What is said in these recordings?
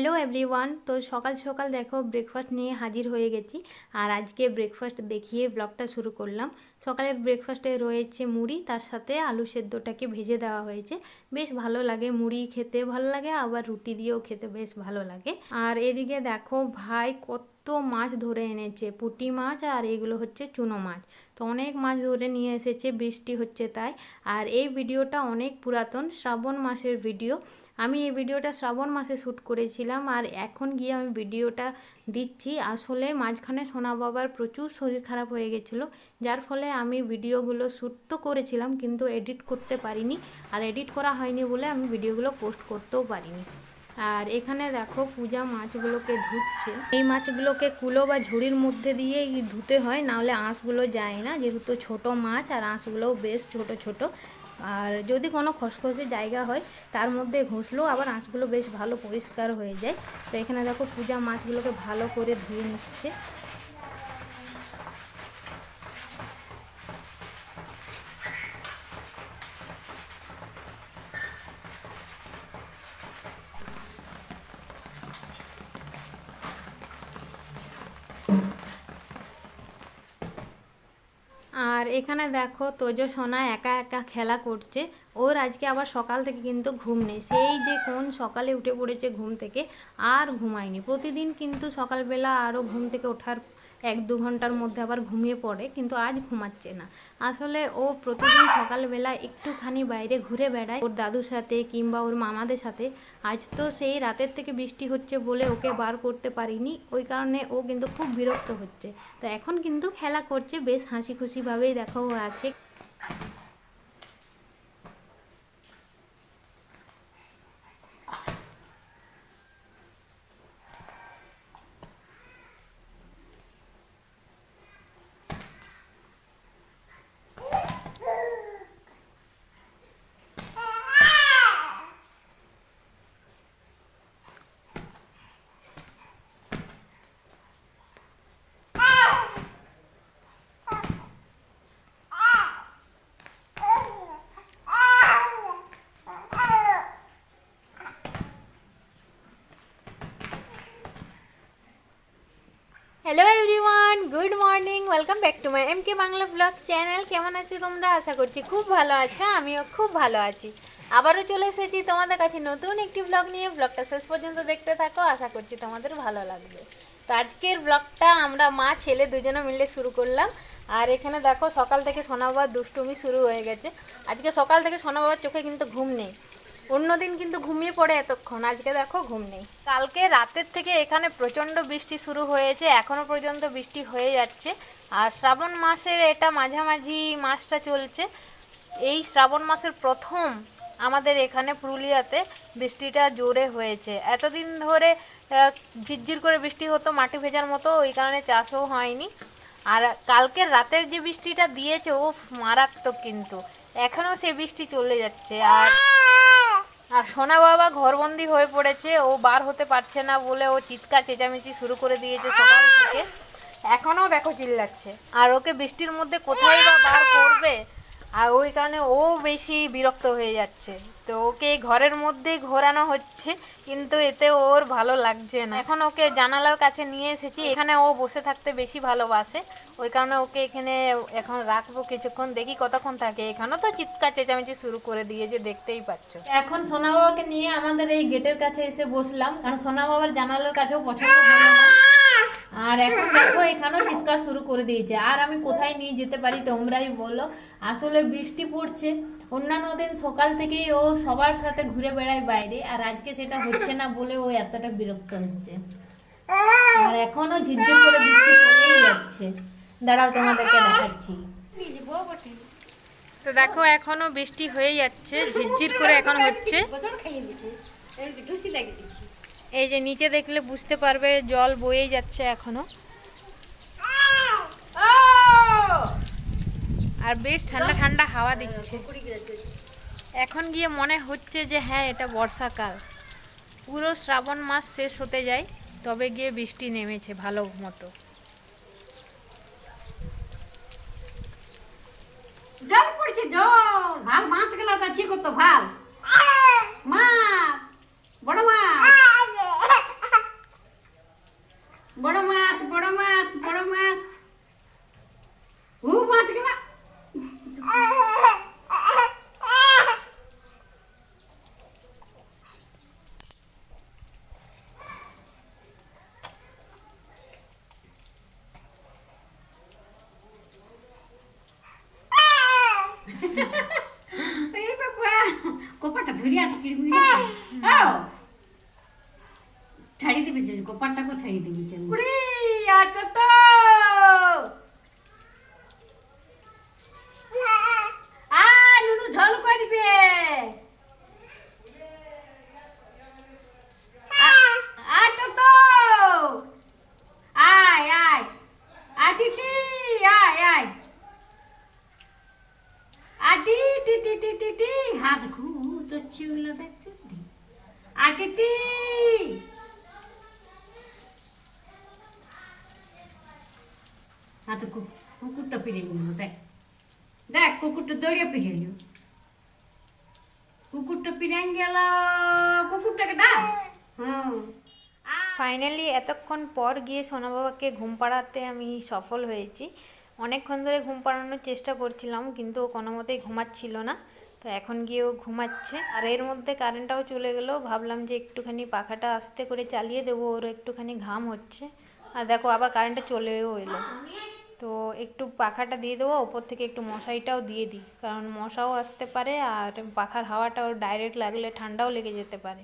Hello everyone তো সকাল সকাল দেখো ব্রেকফাস্ট নিয়ে হাজির হয়ে গেছি। আর আজকে ব্রেকফাস্ট দেখিয়ে ব্লগটা শুরু করলাম। সকালের ব্রেকফাস্টে রয়েছে মুড়ি, তার সাথে আলু সেদ্ধটাকে ভেজে দেওয়া হয়েছে। বেশ ভালো লাগে মুড়ি খেতে, ভালো লাগে, আবার রুটি দিয়েও খেতে বেশ ভালো লাগে। আর এদিকে দেখো ভাই কত মাছ ধরে এনেছে, পুঁটি মাছ আর এগুলো হচ্ছে চুনো মাছ। তো অনেক মাছ ধরে নিয়ে এসেছে, বৃষ্টি হচ্ছে তাই। আর এই ভিডিওটা অনেক পুরাতন, শ্রাবণ মাসের ভিডিও। আমি এই ভিডিওটা শ্রাবণ মাসে শ্যুট করেছিলাম আর এখন গিয়ে আমি ভিডিওটা দিচ্ছি। আসলে মাঝখানে সোনা বাবার প্রচুর শরীর খারাপ হয়ে গেছিল, যার ফলে আমি ভিডিওগুলো শ্যুট তো করেছিলাম কিন্তু এডিট করতে পারিনি আর এডিট করা হয়নি বলে আমি ভিডিওগুলো পোস্ট করতেও পারিনি। আর এখানে দেখো পূজা মাছগুলোকে ধুচ্ছে। এই মাছগুলোকে কুলো বা ঝুড়ির মধ্যে দিয়ে ধুতে হয়, নাহলে আঁশগুলো যায় না, যেহেতু ছোট মাছ আর আঁশগুলোও বেশ ছোট ছোট। আর যদি কোনো খসখসে জায়গা হয়, তার মধ্যে ঘষলেও আবার আঁশগুলো বেশ ভালো পরিষ্কার হয়ে যায়। তো এখানে দেখো পূজা মাছগুলোকে ভালো করে ধুয়ে নিচ্ছে। আর এখানে দেখো তোজো সোনা একা একা খেলা করছে। ওর আজকে আবার সকাল থেকে কিন্তু ঘুম নেই। সেই যে কোন সকালে উঠে পড়েছে ঘুম থেকে আর ঘুমায়নি। প্রতিদিন কিন্তু সকালবেলা আরও ঘুম থেকে ওঠার এক দু ঘণ্টার মধ্যে আবার ঘুমিয়ে পড়ে, কিন্তু আজ ঘুমাচ্ছে না। আসলে ও প্রতিদিন সকালবেলা একটুখানি বাইরে ঘুরে বেড়ায়। ওর দাদুর সাথে কিংবা ওর মামাদের সাথে। আজ তো সেই রাতের থেকে বৃষ্টি হচ্ছে বলে ওকে বার করতে পারিনি। ওই কারণে ও কিন্তু খুব বিরক্ত হচ্ছে। তো এখন কিন্তু খেলা করছে, বেশ হাসি খুশিভাবেই দেখাও আছে। Hello everyone good morning welcome back to my M K Bangla blog channel কেমন আছো তোমরা? আশা করছি খুব ভালো আছো, আমিও খুব ভালো আছি। আবারও চলে এসেছি তোমাদের কাছে নতুন একটি ব্লগ নিয়ে। ব্লগটা শেষ পর্যন্ত দেখতে থাকো, আশা করছি তোমাদের ভালো লাগবে। তো আজকের ব্লগটা আমরা মা, ছেলে দুজনে মিলে শুরু করলাম। আর এখানে দেখো সকাল থেকে সোনা বাবার দুষ্টুমি শুরু হয়ে গেছে। আজকে সকাল থেকে সোনা বাবার চোখে কিন্তু ঘুম নেই। অন্যদিন কিন্তু ঘুমিয়ে পড়ে এতক্ষণ। আজকে দেখো ঘুম নেই। কালকে রাতের থেকে এখানে প্রচণ্ড বৃষ্টি শুরু হয়েছে, এখনও পর্যন্ত বৃষ্টি হয়ে যাচ্ছে। আর শ্রাবণ মাসের এটা মাঝামাঝি মাসটা চলছে। এই শ্রাবণ মাসের প্রথম আমাদের এখানে পুরুলিয়াতে বৃষ্টিটা জোরে হয়েছে। এতদিন ধরে ঝিরঝির করে বৃষ্টি হতো, মাটি ভেজার মতো, ওই কারণে চাষও হয়নি। আর কালকের রাতের যে বৃষ্টিটা দিয়েছে ও মারাত্মক কিন্তু। এখনও সে বৃষ্টি চলে যাচ্ছে। আর আর সোনা বাবা ঘরবন্দি হয়ে পড়েছে ও বার হতে পারছে না বলে ও চিৎকার চেঁচামেচি শুরু করে দিয়েছে সকাল থেকে। এখনও দেখো চিল্লাচ্ছে। আর ওকে বৃষ্টির মধ্যে কোথায় বা বার করবে? আর ওই কারণে ও বেশি বিরক্ত হয়ে যাচ্ছে। তো ওকে ঘরের মধ্যেই ঘোরানো হচ্ছে, কিন্তু এতে ওর ভালো লাগছে না। এখন ওকে জানালার কাছে নিয়ে এসেছি, এখানে ও বসে থাকতে বেশি ভালোবাসে। ওই কারণে ওকে এখানে এখন রাখব কিছুক্ষণ, দেখি কতক্ষণ থাকে। এখানেও তো চিৎকার চেঁচামেচি শুরু করে দিয়েছে দেখতেই পাচ্ছ। এখন সোনা বাবাকে নিয়ে আমাদের এই গেটের কাছে এসে বসলাম, কারণ সোনা বাবার জানালার কাছেও পছন্দ হলো না। আর এখন দেখো, এখানেও চিৎকার শুরু করে দিয়েছে। আর আমি কোথায় নিয়ে যেতে পারি তোমরাই বলো। আসলে বৃষ্টি পড়ছে। অন্যান্য দিন সকাল থেকেই ও সবার সাথে ঘুরে বেড়ায় বাইরে, আর আজকে সেটা হচ্ছে না বলে ও এতটা বিরক্ত হচ্ছে। আর এখনও ঝিরঝির করে বৃষ্টি পড়েই যাচ্ছে। দাঁড়াও, তোমাদেরকে দেখাচ্ছি। তো দেখো, এখনও বৃষ্টি হয়ে যাচ্ছে, ঝিরঝির করে এখন হচ্ছে। এই যে নিচে দেখলে বুঝতে পারবে জল বয়ে যাচ্ছে এখনও। আর বেশ ঠান্ডা ঠান্ডা হাওয়া দিচ্ছে। এখন গিয়ে মনে হচ্ছে যে হ্যাঁ এটা বর্ষাকাল। পুরো শ্রাবণ মাস শেষ হতে যায়, তবে গিয়ে বৃষ্টি নেমেছে ভালো মতো। ভালো মাছ গেলা কাছে কত ভালো। মা, বড় মা হ্যাঁ। ছাড়িয়ে দিবি গোপারটাকেও ছাড়িয়ে দিবি আটা টি হাত কু? কুকুরটা ফিরে নিল, দেখ। দেখ, কুকুরটা ফিরে এলো কুকুরটা ফিরে গেল, কুকুরটাকে ডাক। হুম ফাইনালি এতক্ষণ পর গিয়ে সোনা বাবাকে ঘুম পাড়াতে আমি সফল হয়েছি। অনেকক্ষণ ধরে ঘুম পাড়ানোর চেষ্টা করছিলাম, কিন্তু কোনো মতেই ঘুমাচ্ছিল না। তো এখন গিয়েও ঘুমাচ্ছে। আর এর মধ্যে কারেন্টটাও চলে গেলো। ভাবলাম যে একটুখানি পাখাটা আস্তে করে চালিয়ে দেবো, ওর একটুখানি ঘাম হচ্ছে। আর দেখো আবার কারেন্টটা চলেও এলো। তো একটু পাখাটা দিয়ে দেবো, ওপর থেকে একটু মশারিটাও দিয়ে দিই। কারণ মশাও আসতে পারে আর পাখার হাওয়াটাও ডাইরেক্ট লাগলে ঠান্ডাও লেগে যেতে পারে।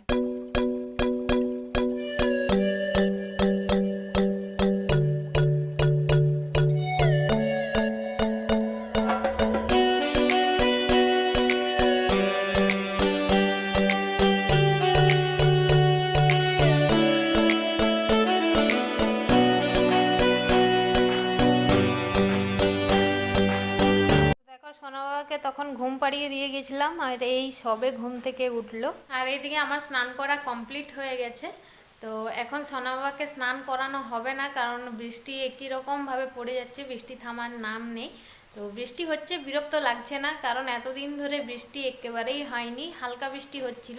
এই সবে ঘুম থেকে উঠল। আর এইদিকে আমার স্নান করা কমপ্লিট হয়ে গেছে। তো এখন সোনা বাবাকে স্নান করানো হবে না, কারণ বৃষ্টি একই রকমভাবে পড়ে যাচ্ছে, বৃষ্টি থামার নাম নেই। তো বৃষ্টি হচ্ছে, বিরক্ত লাগছে না, কারণ এতদিন ধরে বৃষ্টি একেবারেই হয়নি, হালকা বৃষ্টি হচ্ছিল।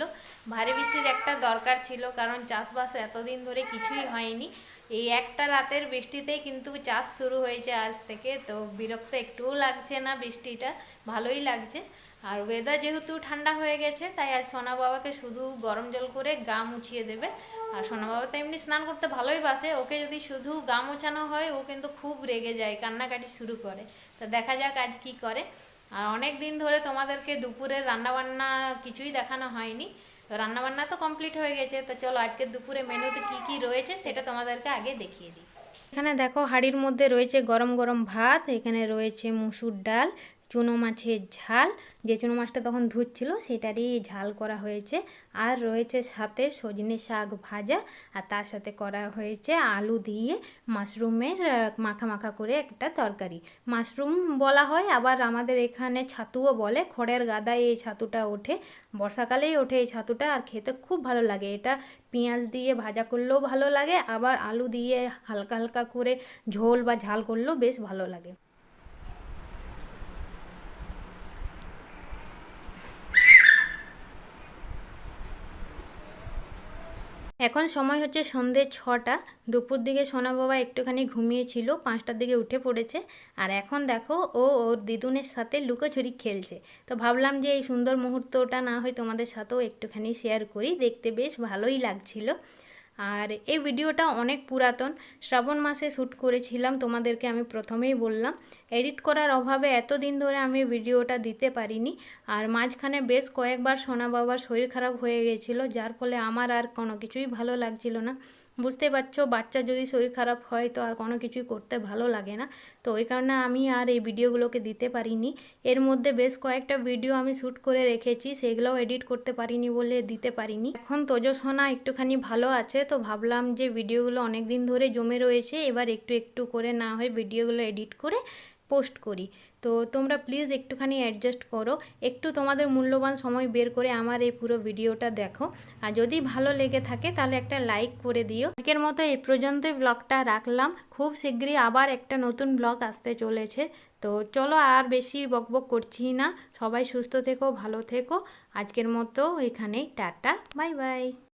ভারী বৃষ্টির একটা দরকার ছিল, কারণ চাষবাস এতদিন ধরে কিছুই হয়নি। এই একটা রাতের বৃষ্টিতেই কিন্তু চাষ শুরু হয়েছে আজ থেকে, তো বিরক্ত একটুও লাগছে না বৃষ্টিটা, ভালোই লাগছে। আর ওয়েদার যেহেতু ঠান্ডা হয়ে গেছে, তাই আজ সোনা বাবাকে শুধু গরম জল করে গা মুছিয়ে দেবে। আর সোনা বাবা তো এমনি স্নান করতে ভালোই বাসে, ওকে যদি শুধু গা মোছানো হয়, ও কিন্তু খুব রেগে যায়, কান্নাকাটি শুরু করে। তো দেখা যাক আজ কি করে। আর অনেক দিন ধরে তোমাদেরকে দুপুরের রান্নাবান্না কিছুই দেখানো হয়নি। তো রান্নাবান্না তো কমপ্লিট হয়ে গেছে, তো চলো আজকে দুপুরে মেনুতে কি কি রয়েছে সেটা তোমাদেরকে আগে দেখিয়ে দিই। এখানে দেখো হাঁড়ির মধ্যে রয়েছে গরম গরম ভাত, এখানে রয়েছে মুসুর ডাল চুনো মাছের ঝাল। যে চুনো মাছটা তখন ধুচ্ছিল, সেটারই ঝাল করা হয়েছে। আর রয়েছে সাথে সজনে শাক ভাজা, আর তার সাথে করা হয়েছে আলু দিয়ে মাশরুমের মাখা মাখা করে একটা তরকারি। মাশরুম বলা হয়, আবার আমাদের এখানে ছাতুও বলে, খড়ের গাদায় এই ছাতুটা ওঠে। বর্ষাকালেই ওঠে এই ছাতুটা, আর খেতে খুব ভালো লাগে। এটা পেঁয়াজ দিয়ে ভাজা করলেও ভালো লাগে, আবার আলু দিয়ে হালকা হালকা করে ঝোল বা ঝাল করলেও বেশ ভালো লাগে। এখন সময় হচ্ছে সন্ধে ছটা। দুপুর দিকে সোনা বাবা একটুখানি ঘুমিয়েছিল, পাঁচটার দিকে উঠে পড়েছে। আর এখন দেখো, ও ওর দিদুনের সাথে লুকোছড়ি খেলছে। তো ভাবলাম যে এই সুন্দর মুহূর্তটা না হয় তোমাদের সাথেও একটুখানি শেয়ার করি। দেখতে বেশ ভালোই লাগছিল। আর এই ভিডিওটা অনেক পুরাতন। শ্রাবণ মাসে শ্যুট করেছিলাম, তোমাদেরকে আমি প্রথমেই বললাম। এডিট করার অভাবে এতদিন ধরে আমি ভিডিওটা দিতে পারিনি। আর মাঝখানে বেশ কয়েকবার সোনা বাবার শরীর খারাপ হয়ে গেছিল, যার ফলে আমার আর কোনো কিছুই ভালো লাগছিল না। বুঝতে পারছ বাচ্চা যদি শরীর খারাপ হয় তো আর কোনো কিছুই করতে ভালো লাগে না। তো ওই কারণে আমি আর এই ভিডিওগুলোকে দিতে পারিনি। এর মধ্যে বেশ কয়েকটা ভিডিও আমি শ্যুট করে রেখেছি, সেগুলোও এডিট করতে পারিনি বলে দিতে পারিনি। এখন তোজসোনা একটুখানি ভালো আছে, তো ভাবলাম যে ভিডিওগুলো অনেক দিন ধরে জমে রয়েছে, এবার একটু একটু করে না হয় ভিডিওগুলো এডিট করে পোস্ট করি। তো তোমরা প্লিজ একটুখানি অ্যাডজাস্ট করো। একটু তোমাদের মূল্যবান সময় বের করে আমার এই পুরো ভিডিওটা দেখো। আর যদি ভালো লেগে থাকে তাহলে একটা লাইক করে দিও। আজকের মতো এই পর্যন্তই ব্লগটা রাখলাম। খুব শীঘ্রই আবার একটা নতুন ব্লগ আসতে চলেছে। তো চলো আর বেশি বকবক করছি না। সবাই সুস্থ থেকো, ভালো থেকো। আজকের মতো এখানেই, টাটা বাই বাই